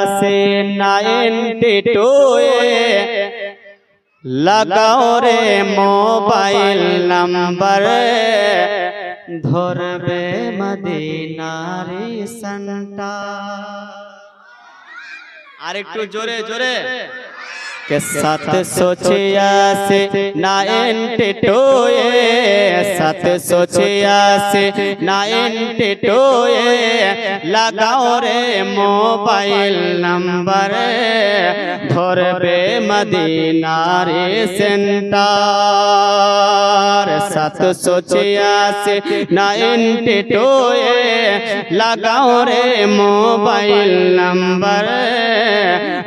আছে ninety two লাগাও রে মোবাইল নাম্বার। ধরবে মদিনারি সন্টা আরেকটু জোরে জোরে। के सत सोचिया से नाइन टिटोए सत सोचिया से नाइन टिटोए लगाओ रे मोबाइल नंबर धोर पे मदीना रे सेंटर सत सोचिया से नाइन टिटोए लगाओ रे मोबाइल नंबर।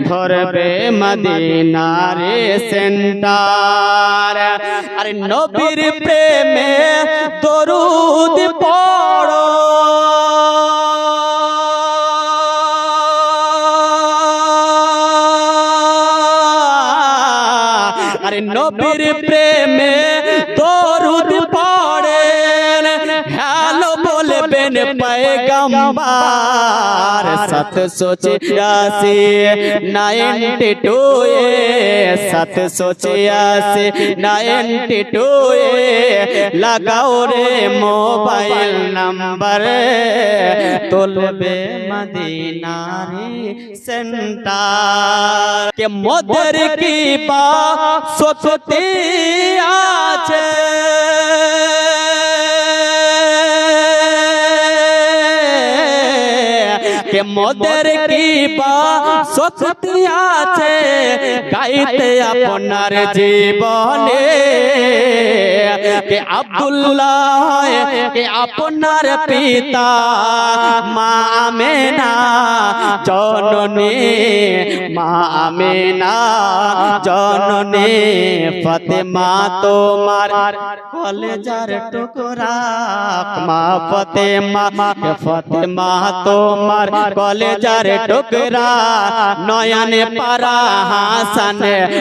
ধরবে মদিনারে সেন্টার। আরে নবীর প্রেমে দরুদ পড়ো। আরে নবীর প্রেমে দরুদ হ্যালো বলবেন পয়গম্বর সাতশো ছিয়াশি নাইনটি টু সাতশো ছিয়াশি নাইনটি টু লাগাও রে মোবাইল নাম্বার তুলবে মদিনারে সেন্টার কে মোদের কি বা সত্যি আছে কে মোদের কি বা সত্যি আছে গাইতে আপনার জীবনে কে আব্দুল্লাহ কে আপনার পিতা মা আমেনা জননী মা আমেনা জননী ফতেমা তোমার কলেজার টুকরা মা ফতেমা ফতেমা তোমার কলেজার টুকরা নয়নে পারা হাসান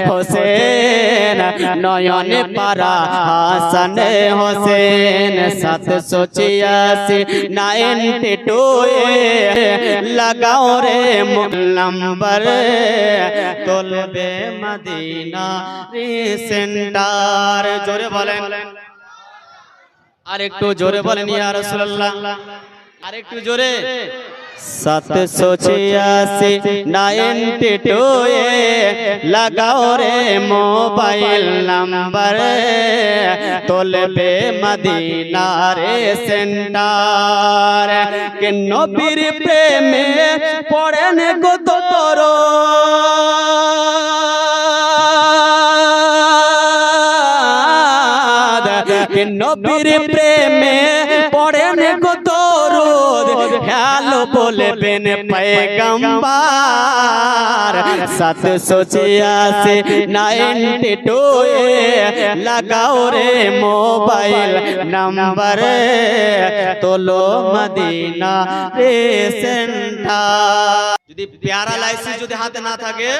হোসেন নয়নে পারা হাসান হোসেন সাতশো ছিয়াশি নাইনটি টু লাগাও রে নম্বর তোলবে মদিনা রে সেন্টার জোরে বলেন। আর একটু জোরে বলেন ইয়া রাসূলুল্লাহ। আর একটু জোরে। সাতশো ছিয়াশি নাইনটি টু লাগাও রে মোবাইল নাম্বার। তোলবে মদিনারে সেন্টার। কে নবীর প্রেমে পড়েন গো তোর কে নবীর প্রেমে পড়েন গো দরুদ বলবেন পয়গম্বর সাতশো ছিয়াশি নাইনটি টু লাগাও রে মোবাইল নাম্বার। তোলো মদিনা রে সেন্টার। যদি প্যারালাইসিস যদি হাতে না থাকে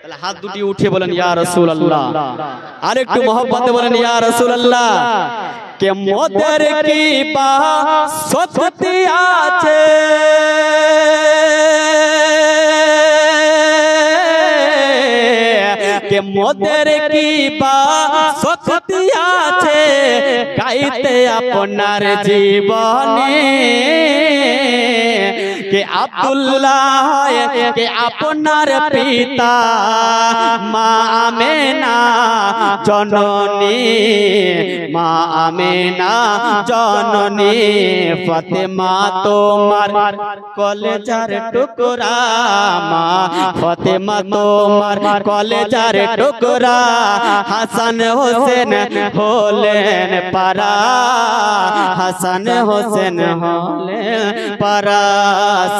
তাহলে হাত দুটি উঠে বলেন ইয়া রাসূলুল্লাহ। আর একটু মহব্বতে বলেন ইয়া রাসূলুল্লাহ। কে মোদের কি পা সত্যি আছে? কে মোদের কি পা সত্যি আছে? গাইতে আপনার জীবনে কে আব্দুল্লাহ কে আপনার পিতা মা আমেনা জননী মা আমেনা জননী ফতেমা তোমার কলেজার টুকরা মা ফতেমা তোমার কলেজার টুকরা হাসান হোসেন হলেন পারা হাসান হোসেন হলেন পারা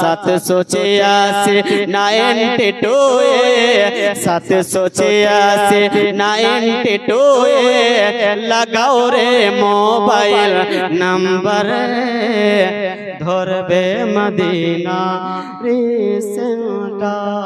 সাতশো ছিয়াশি নাইনটি টু সাতশো ছিয়াশি নাইনটি টু লাগাও রে মোবাইল নাম্বার ধরবে মদিনা রে সেন্টার।